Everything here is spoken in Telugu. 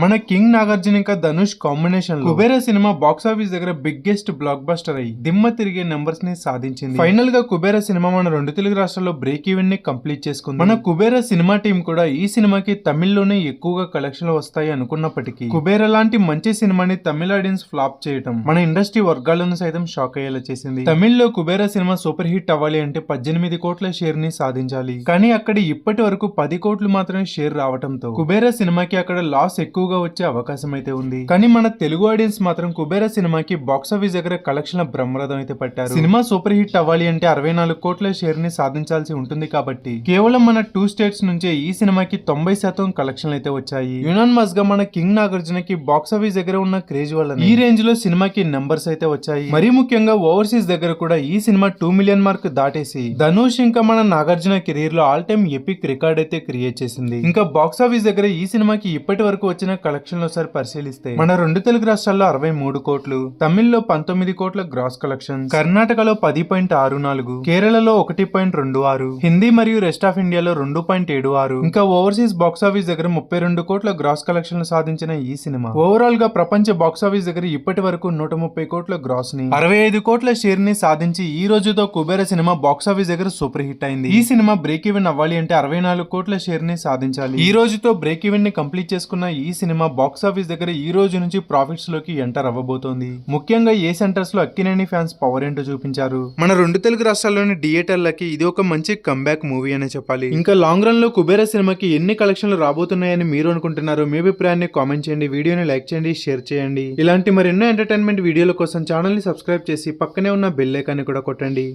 మన కింగ్ నాగార్జున ఇంకా Dhanush combination Kubera cinema box office దగ్గర బిగ్గెస్ట్ బ్లాక్ బస్టర్ అయ్యి దిమ్మ తిరిగే నెంబర్స్ని సాధించింది. ఫైనల్గా కుబేర సినిమా మన రెండు తెలుగు రాష్ట్రాల్లో బ్రేక్ ఈవెన్ని కంప్లీట్ చేసుకుంది. మన కుబేర సినిమా టీం కూడా ఈ సినిమాకి తమిళ్ళోనే ఎక్కువగా కలెక్షన్లు వస్తాయి అనుకున్నప్పటికీ కుబేర లాంటి మంచి సినిమాని తమిళ ఆడియన్స్ ఫ్లాప్ చేయడం మన ఇండస్ట్రీ వర్గాలను సైతం షాక్ అయ్యేలా చేసింది. తమిళ్ళో కుబేర సినిమా సూపర్ హిట్ అవ్వాలి అంటే పద్దెనిమిది కోట్ల షేర్ని సాధించాలి. కానీ అక్కడ ఇప్పటి వరకు పది కోట్లు మాత్రమే షేర్ రావడంతో కుబేర సినిమాకి అక్కడ లాస్ ఎక్కువగా వచ్చే అవకాశం అయితే ఉంది. కానీ మన తెలుగు ఆడియన్స్ మాత్రం కుబేర సినిమాకి బాక్స్ ఆఫీస్ దగ్గర కలెక్షన్ బ్రహ్మరథం అయితే పట్టారు. సినిమా సూపర్ హిట్ అవ్వాలి అంటే అరవై నాలుగు కోట్ల షేర్ని సాధించాల్సి ఉంటుంది కాబట్టి కేవలం మన టూ స్టేట్స్ నుంచే ఈ సినిమాకి తొంభై శాతం కలెక్షన్లు అయితే వచ్చాయి. యునాన్గా మన కింగ్ నాగార్జునకి బాక్స్ ఆఫీస్ దగ్గర ఉన్న క్రేజ్ వల్ల ఈ రేంజ్లో సినిమాకి నెంబర్స్ అయితే వచ్చాయి. మరీ ముఖ్యంగా ఓవర్సీస్ దగ్గర కూడా ఈ సినిమా టూ మిలియన్ మార్క్ దాటేసి ధనుష్ ఇంకా మన నాగార్జున కెరీర్లో ఆల్ టైమ్ ఎపిక్ రికార్డ్ అయితే క్రియేట్ చేసింది. ఇంకా బాక్స్ ఆఫీస్ దగ్గర ఈ సినిమాకి ఇప్పటి వరకు వచ్చిన కలెక్షన్ ఒకసారి పరిశీలిస్తే మన రెండు తెలుగు రాష్ట్రాల్లో అరవై మూడు కోట్లు తమిళ్ళో పంతొమ్మిది కోట్ల గ్రాస్ కలెక్షన్ కర్ణాటకలో పది పాయింట్ ఆరు నాలుగు కేరళలో ఒకటి పాయింట్ రెండు ఆరు హిందీ మరియు రెస్ట్ ఆఫ్ ఇండియాలో రెండు పాయింట్ ఏడు ఆరు ఇంకా ఓవర్సీస్ బాక్స్ ఆఫీస్ దగ్గర ముప్పై రెండు కోట్ల గ్రాస్ కలెక్షన్లు సాధించిన ఈ సినిమా. ఓవరాల్గా ప్రపంచ బాక్స్ ఆఫీస్ దగ్గర ఇప్పటి వరకు నూట ముప్పై కోట్ల గ్రాస్ని అరవై ఐదు కోట్ల షేర్ని సాధించి ఈ రోజుతో కుబేర సినిమా బాక్స్ ఆఫీస్ దగ్గర సూపర్ హిట్ అయింది. ఈ సినిమా బ్రేక్ ఈవెన్ అవ్వాలి అంటే అరవై నాలుగు కోట్ల షేర్ని సాధించాలి. ఈ రోజుతో బ్రేక్ ఈవెన్ని కంప్లీట్ చేసుకున్న ఈ సినిమా బాక్స్ ఆఫీస్ దగ్గర ఈ రోజు నుంచి ప్రాఫిట్స్లోకి ఎంటర్ అవ్వబోతోంది. ముఖ్యంగా ఏ సెంటర్స్లో అక్కినేని ఫ్యాన్స్ పవర్ ఏంటో చూపించారు. మన రెండు తెలుగు రాష్ట్రాల్లోని థియేటర్లకి ఇది ఒక మంచి కంబ్యాక్ మూవీ అనే చెప్పాలి. ఇంకా లాంగ్ రన్లో కుబేర సినిమాకి ఎన్ని కలెక్షన్లు రాబోతున్నాయని మీరు అనుకుంటున్నారో మీ అభిప్రాయాన్ని కామెంట్ చేయండి వీడియోని లైక్ చేయండి షేర్ చేయండి. ఇలాంటి మరెన్నో ఎంటర్టైన్మెంట్ వీడియోల కోసం ఛానల్ని సబ్స్క్రైబ్ చేసి పక్కనే ఉన్న బెల్ ఐకాన్ని కూడా కొట్టండి.